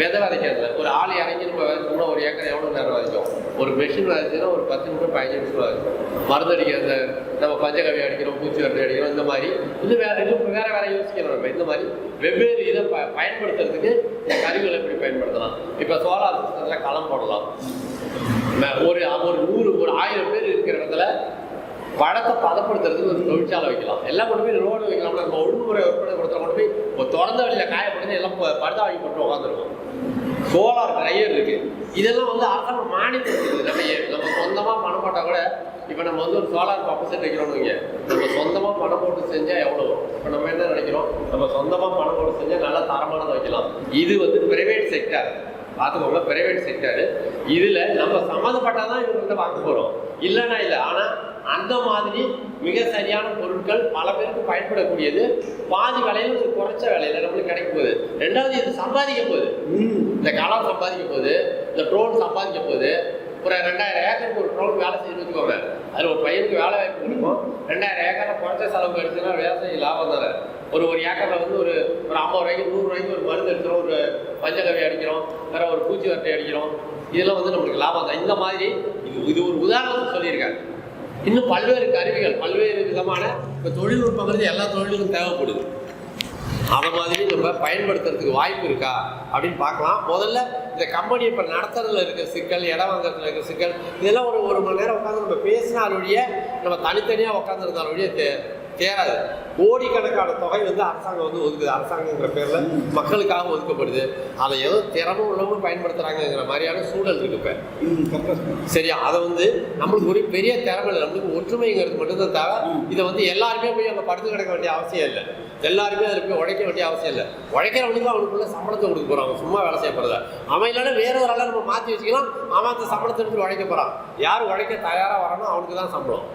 விதை விதைக்கிறதுல ஒரு ஆள் இறங்கி நம்ம விதைச்சோம்னா ஒரு ஏக்கர் எவ்வளோ நேரம் விதைக்கும்? ஒரு மிஷின் விதைச்சுன்னா ஒரு பத்து நிமிஷம் பதினஞ்சு நிமிஷம் விதைக்கும். மருந்து அடிக்கிறது நம்ம பஞ்சகவி அடிக்கிறோம் பூச்சி வரட்டி அடிக்கிறோம் இந்த மாதிரி. இது வேற இது வேற வேற யோசிக்கிறோம் நம்ம. இந்த மாதிரி வெவ்வேறு இதை ப பயன்படுத்துறதுக்கு இந்த கருவிகளை எப்படி பயன்படுத்தலாம்? இப்போ சோலார் சிஸ்டத்தில் களம் போடலாம். ஒரு ஒரு நூறு ஒரு ஆயிரம் பேர் இருக்கிற இடத்துல பழத்தை பதப்படுத்துறதுக்கு ஒரு தொழிற்சாலை வைக்கலாம். எல்லாம் கொண்டு போய் ரோடு வைக்கலாம். நம்ம ஒழுங்குமுறை விற்பனை கொடுத்தா கொண்டு போய் திறந்த வழியில் காயப்படுத்தி எல்லாம் ப- வாங்கி போட்டு உட்காந்துருக்கோம் சோலார் டயர் இருக்கு. இதெல்லாம் வந்து அரசாங்கம் மானியம் நம்ம நம்ம சொந்தமாக பணம் போட்டால் கூட இப்போ நம்ம வந்து ஒரு சோலார் பம்பு செட் வைக்கிறோம்னு வைங்க. நம்ம சொந்தமாக பணம் போட்டு செஞ்சால் எவ்வளோ இப்போ நம்ம என்ன நினைக்கிறோம்? நம்ம சொந்தமாக பணம் போட்டு செஞ்சால் நல்லா தரமானதை வைக்கலாம். இது வந்து பிரைவேட் செக்டர் பார்த்துக்கோங்க பிரைவேட் செக்டர் இதில் நம்ம சம்மந்தப்பட்டால் தான் இவங்கள்ட்ட வாங்க போகிறோம் இல்லைன்னா இல்லை. ஆனால் அந்த மாதிரி மிக சரியான பொருட்கள் பல பேருக்கு பயன்படக்கூடியது. பாதி விலையில ஒரு குறைச்ச விலையில நம்மளுக்கு கிடைக்கும் போகுது. ரெண்டாவது இது சம்பாதிக்க போகுது. இந்த களம் சம்பாதிக்க போகுது. இந்த ட்ரோன் சம்பாதிக்க போகுது. ஒரு ரெண்டாயிரம் ஏக்கருக்கு ஒரு ட்ரோன் வேலை செய்யணும்னு வச்சுக்கோங்க. அதில் ஒரு பையனுக்கு வேலை வாய்ப்பு கொடுக்கும். ரெண்டாயிரம் ஏக்கரில் குறைச்ச செலவு எடுத்துன்னா விவசாயி லாபம் தானே. ஒரு ஒரு ஏக்கரில் வந்து ஒரு ஒரு ஐம்பது ரூபாய்க்கு நூறு ரூபாய்க்கு ஒரு மருந்து அடிக்கிறோம் ஒரு பஞ்சகவி அடிக்கிறோம். வேற ஒரு பூச்சி வரட்டை அடிக்கிறோம். இதெல்லாம் வந்து நம்மளுக்கு லாபம் தான். இந்த மாதிரி இது இது ஒரு உதாரணத்துக்கு சொல்லியிருக்காங்க இன்னும் பல்வேறு கருவிகள் பல்வேறு விதமான இப்போ தொழில்நுட்பங்கிறது எல்லா தொழிலுக்கும் தேவைப்படுது. அதை மாதிரி நம்ம பயன்படுத்துறதுக்கு வாய்ப்பு இருக்கா அப்படின்னு பார்க்கலாம். முதல்ல இந்த கம்பெனி இப்போ நடத்துறதுல இருக்க சிக்கல் இடம் வாங்குறதுல இருக்க சிக்கல் இதெல்லாம் ஒரு ஒரு மணி நேரம் உட்காந்து நம்ம பேசினால் நம்ம தனித்தனியாக உட்காந்துருந்தால் தேராது கோடிக்கணக்கான தொகை வந்து அரசாங்கம் வந்து ஒதுக்குது. அரசாங்கங்கிற பேரில் மக்களுக்காக ஒதுக்கப்படுது. அதை ஏதோ திறமை உள்ளவங்க பயன்படுத்துகிறாங்கங்கிற மாதிரியான சூழல் இருக்கு இப்போ. சரியா? அதை வந்து நம்மளுக்கு ஒரு பெரிய திறமை இல்லை. நம்மளுக்கு ஒற்றுமைங்கிறது மட்டும்தான் தேவை இதை வந்து எல்லாருமே போய் அங்கே படுத்து கிடக்க வேண்டிய அவசியம் இல்லை. எல்லாருமே அதில் போய் உழைக்க வேண்டிய அவசியம் இல்லை. உழைக்கிறவனுக்கு அவனுக்குள்ள சம்பளத்தை கொடுக்க போகிறான் அவன் சும்மா வேலை செய்ய போகிறத அவன் இல்லைன்னா வேற ஒரு ஆளை நம்ம மாற்றி வச்சுக்கலாம். அவன் அந்த சம்பளத்தை எடுத்து உழைக்க போகிறான் யார் உழைக்க தயாராக வரானோ அவனுக்கு தான் சம்பளம்.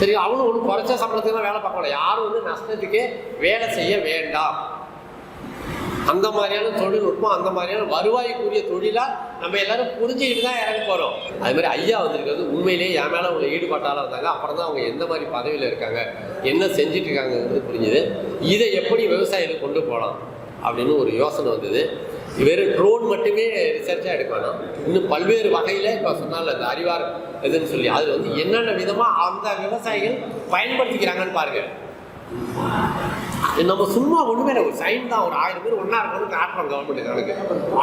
சரி அவனும் ஒன்றும் குறைச்ச சம்பளத்துக்குலாம் வேலை பார்க்க யாரும் வந்து நஷ்டத்துக்கே வேலை செய்ய வேண்டாம். அந்த மாதிரியான தொழில்நுட்பம் அந்த மாதிரியான வருவாய்க்குரிய தொழிலாக நம்ம எல்லாரும் புரிஞ்சுக்கிட்டு தான் இறங்க போகிறோம் அது மாதிரி ஐயா வந்திருக்கிறது உண்மையிலேயே என் மேலே அவங்க ஈடுபாட்டாளர் இருந்தாங்க. அப்புறம் தான் அவங்க எந்த மாதிரி பதவியில் இருக்காங்க என்ன செஞ்சுட்டு இருக்காங்கிறது புரிஞ்சுது. இதை எப்படி விவசாயிகளுக்கு கொண்டு போகலாம் அப்படின்னு ஒரு யோசனை வந்தது. வெறும் ட்ரோன் மட்டுமே ரிசர்ச்சாக எடுக்க வேணாம் இன்னும் பல்வேறு வகையில் இப்போ சொன்னால் அந்த அறிவார் இதுன்னு சொல்லி. அதில் வந்து என்னென்ன விதமாக அந்த விவசாயிகள் பயன்படுத்திக்கிறாங்கன்னு பாருங்க. நம்ம சும்மா ஒன்றுமே ஒரு சைன் தான். ஒரு ஆயிரம் பேர் ஒன்றா இருக்கணும்னு காட்டுறோம் கவர்மெண்ட் எனக்கு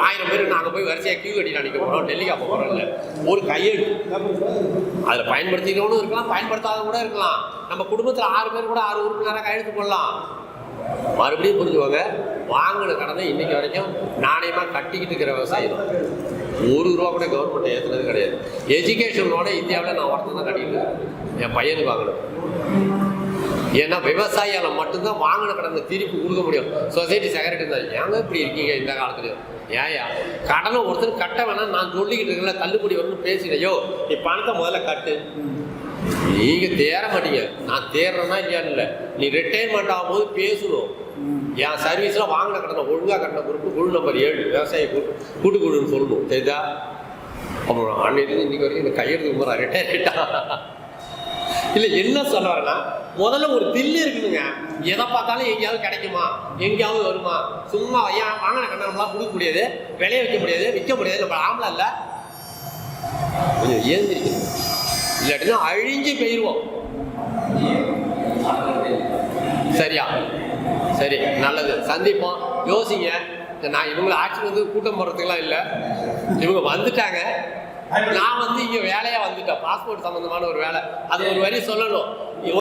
ஆயிரம் பேர் நாங்கள் போய் வரிசையாக கியூ கட்டி நினைக்க போகிறோம் டெல்லிக்கா போகிறோம் இல்லை. ஒரு கையெழுத்து. அதில் பயன்படுத்திக்கிறவனும் இருக்கலாம். பயன்படுத்தாத கூட இருக்கலாம். நம்ம குடும்பத்தில் ஆறு பேர் கூட ஆறு உறுப்பினராக கையெழுத்து போடலாம். மறுபடியும் புரிஞ்சுக்கோங்க. வாங்கின கடனை இன்னைக்கு வரைக்கும் நாணயமாக கட்டிக்கிட்டு இருக்கிற விவசாயி தான். ஒரு ரூபா கூட கவர்மெண்ட் ஏற்றுனது கிடையாது. எஜுகேஷனோட இந்தியாவில் நான் ஒருத்தன் தான் கட்டிக்கிட்டு என் பையனுக்கு வாங்கினேன் ஏன்னா விவசாயியால் மட்டும்தான் வாங்கின கடனை திருப்பி கொடுக்க முடியும். சொசைட்டி செக்ரட்டரி தான் ஏங்க இப்படி இருக்கீங்க இந்த காலத்துலையும் ஏயா கடனை ஒருத்தர் கட்ட வேணாம் நான் சொல்லிக்கிட்டு இருக்கல தள்ளுபடி வரணும்னு பேசினையோ நீ பணத்தை முதல்ல கட்டு. நீங்கள் தேர மாட்டீங்க. நான் தேர்றேன்னா இல்லையான்னு இல்லை. நீ ரிட்டையர்மெண்ட் ஆகும்போது பேசணும் என் சர்வீஸில் வாங்கின கடனை ஒழுங்கா கட்டின குரூப் குழு நம்பர் ஏழு விவசாய குழு கூட்டு குழுன்னு சொல்லணும். தெரியுதா? அப்புறம் அன்னைக்கு இன்னைக்கு வரைக்கும் இந்த கையெழுத்து போகிறா ரிட்டையர் ஆகிட்டான் இல்லை என்ன சொல்ல வரேன்னா முதல்ல ஒரு தில்லு இருக்குதுங்க. எதை பார்த்தாலும் எங்கேயாவது கிடைக்குமா? எங்கேயாவது வருமா? சும்மா ஏன் வாங்கின கட்டணம்லாம் கொடுக்க முடியாது விளைய வைக்க முடியாது விற்க முடியாது. நம்ம ஆம்பளை இல்லை கொஞ்சம் ஏந்திரிக்கணும். இல்லாட்டினா அழிஞ்சு போயிடுவோம் சரியா சரி நல்லது. சந்திப்போம். யோசிங்க. நான் இவங்களை ஆட்சி வந்து கூட்டம் போடுறதுக்கெல்லாம் இல்லை. இவங்க வந்துட்டாங்க. நான் வந்து இங்கே வேலையாக வந்துட்டேன். பாஸ்போர்ட் சம்மந்தமான ஒரு வேலை. அது ஒரு வரி சொல்லணும்.